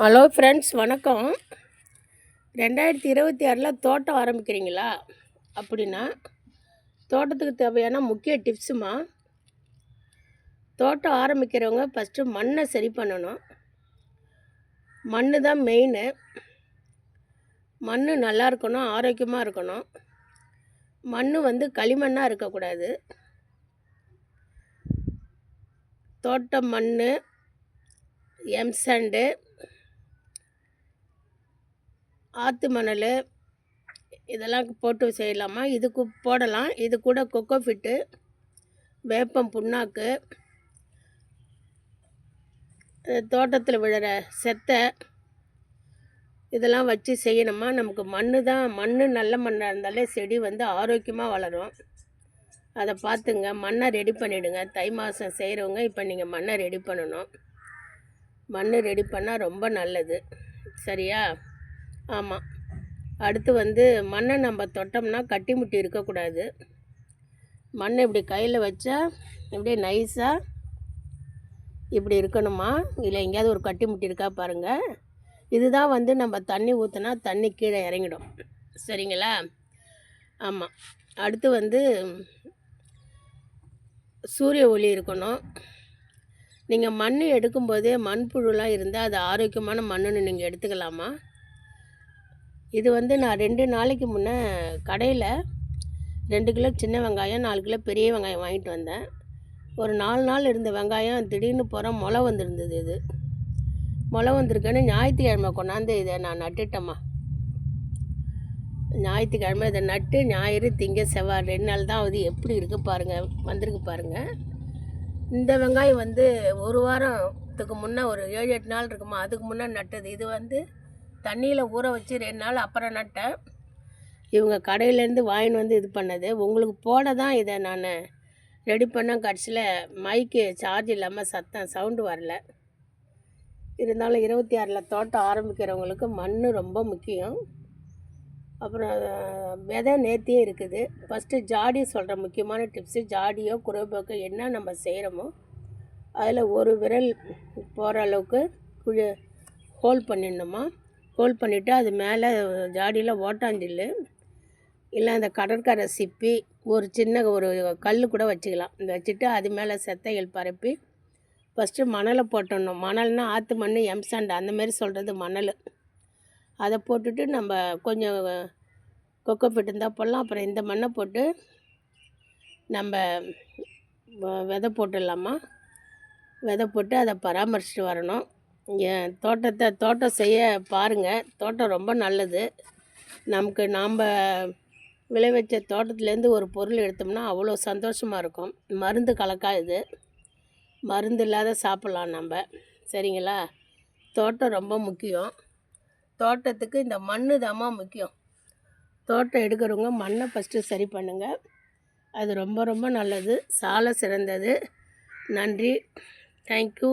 Hello friends வணக்கம். ரெண்டாயிரத்தி இருபத்தி ஆறில் தோட்டம் ஆரம்பிக்கிறீங்களா? அப்படின்னா தோட்டத்துக்கு தேவையான முக்கிய டிப்ஸுமா தோட்டம் ஆரம்பிக்கிறவங்க ஃபஸ்ட்டு மண்ணை சரி பண்ணணும். மண் தான் மெயின் மண் நல்லா இருக்கணும் ஆரோக்கியமாக இருக்கணும். மண் வந்து களிமண்ணாக இருக்கக்கூடாது. தோட்டம் மண் எம்சண்டு ஆற்று மணல் இதெல்லாம் போட்டு செய்யலாமா? இதுக்கு போடலாம். இது கூட கொக்கோ ஃபிட்டு வேப்பம் புண்ணாக்கு தோட்டத்தில் விழுற செத்தை இதெல்லாம் வச்சு செய்யணுமா? நமக்கு மண் தான். மண் நல்ல மண்ணாக இருந்தாலே செடி வந்து ஆரோக்கியமாக வளரும். அதை பார்த்துங்க. மண்ணை ரெடி பண்ணிவிடுங்க தை மாதம் செய்கிறவங்க இப்போ நீங்கள் மண்ணை ரெடி பண்ணணும். மண் ரெடி பண்ணால் ரொம்ப நல்லது. சரியா? ஆமாம் அடுத்து வந்து மண்ணை நம்ம தொட்டோம்னா கட்டி முட்டி இருக்கக்கூடாது. மண்ணை இப்படி கையில் வச்சா இப்படியே நைஸாக இப்படி இருக்கணுமா? இல்லை எங்கேயாவது ஒரு கட்டி முட்டி இருக்கா பாருங்கள் இதுதான் வந்து நம்ம தண்ணி ஊற்றினா தண்ணி கீழே இறங்கிடும். சரிங்களா? ஆமாம் அடுத்து வந்து சூரிய ஒளி இருக்கணும். நீங்கள் மண் எடுக்கும்போதே மண்புழுலாம் இருந்தால் அது ஆரோக்கியமான மண்ணுன்னு நீங்கள் எடுத்துக்கலாமா? இது வந்து நான் ரெண்டு நாளைக்கு முன்னே கடையில் ரெண்டு கிலோ சின்ன வெங்காயம் நாலு கிலோ பெரிய வெங்காயம் வாங்கிட்டு வந்தேன். ஒரு நாலு நாள் இருந்த வெங்காயம் திடீர்னு போகிற முளை வந்திருந்தது இது. முளை வந்திருக்கேன்னு ஞாயிற்றுக்கிழமை கொண்டாந்து இதை நான் நட்டுட்டேம்மா. ஞாயிற்றுக்கிழமை இதை நட்டு ஞாயிறு திங்க செவ்வாய் ரெண்டு நாள் தான் அது எப்படி இருக்குது பாருங்கள் வந்திருக்கு பாருங்கள் இந்த வெங்காயம் வந்து ஒரு வாரத்துக்கு முன்னே ஒரு ஏழு எட்டு நாள் இருக்குமா அதுக்கு முன்னே நட்டது. இது வந்து தண்ணியில் ஊற வச்சு ரெண்டு நாள் அப்புறம் நட்டேன். இவங்க கடையிலேருந்து வாங்கின்னு வந்து இது பண்ணது. உங்களுக்கு போட தான் இதை நான் ரெடி பண்ண கடைசியில் மைக்கு சார்ஜ் இல்லாமல் சத்தம் சவுண்டு வரல. இருந்தாலும் இருபத்தி ஆறில் தோட்டம் ஆரம்பிக்கிறவங்களுக்கு மண் ரொம்ப முக்கியம். அப்புறம் விதை நேர்த்தியே இருக்குது. ஃபஸ்ட்டு ஜாடி சொல்கிற முக்கியமான டிப்ஸு ஜாடியோ குறைபோக்கோ என்ன நம்ம செய்கிறோமோ அதில் ஒரு விரல் போகிற அளவுக்கு குழி ஹோல் பண்ணிடணுமா? கோல் பண்ணிவிட்டு அது மேலே ஜாடியில் ஓட்டாஞ்சில் இல்லை அந்த கடற்கரை சிப்பி ஒரு சின்ன ஒரு கல் கூட வச்சுக்கலாம். இந்த வச்சுட்டு அது மேலே செத்தைகள் பரப்பி ஃபஸ்ட்டு மணலை போட்டணும். மணல்னால் ஆற்று மண் எம்சாண்ட் அந்தமாரி சொல்கிறது மணல். அதை போட்டுட்டு நம்ம கொஞ்சம் கொக்கோ பிட்டு இருந்தால் போடலாம். அப்புறம் இந்த மண்ணை போட்டு நம்ம விதை போட்டுடலாமா? விதை போட்டு அதை பராமரிச்சுட்டு வரணும். என் தோட்டத்தை தோட்டம் செய்ய பாருங்கள் தோட்டம் ரொம்ப நல்லது. நமக்கு நாம் விளைவிச்ச தோட்டத்துலேருந்து ஒரு பொருள் எடுத்தோம்னா அவ்வளோ சந்தோஷமாக இருக்கும். மருந்து கலக்காது மருந்து இல்லாத சாப்பிட்லாம் நம்ம. சரிங்களா? தோட்டம் ரொம்ப முக்கியம். தோட்டத்துக்கு இந்த மண்ணு தாம்மா முக்கியம். தோட்டம் எடுக்கிறவங்க மண்ணை ஃபஸ்ட்டு சரி பண்ணுங்கள் அது ரொம்ப ரொம்ப நல்லது. சால சிறந்தது. நன்றி. தேங்க்யூ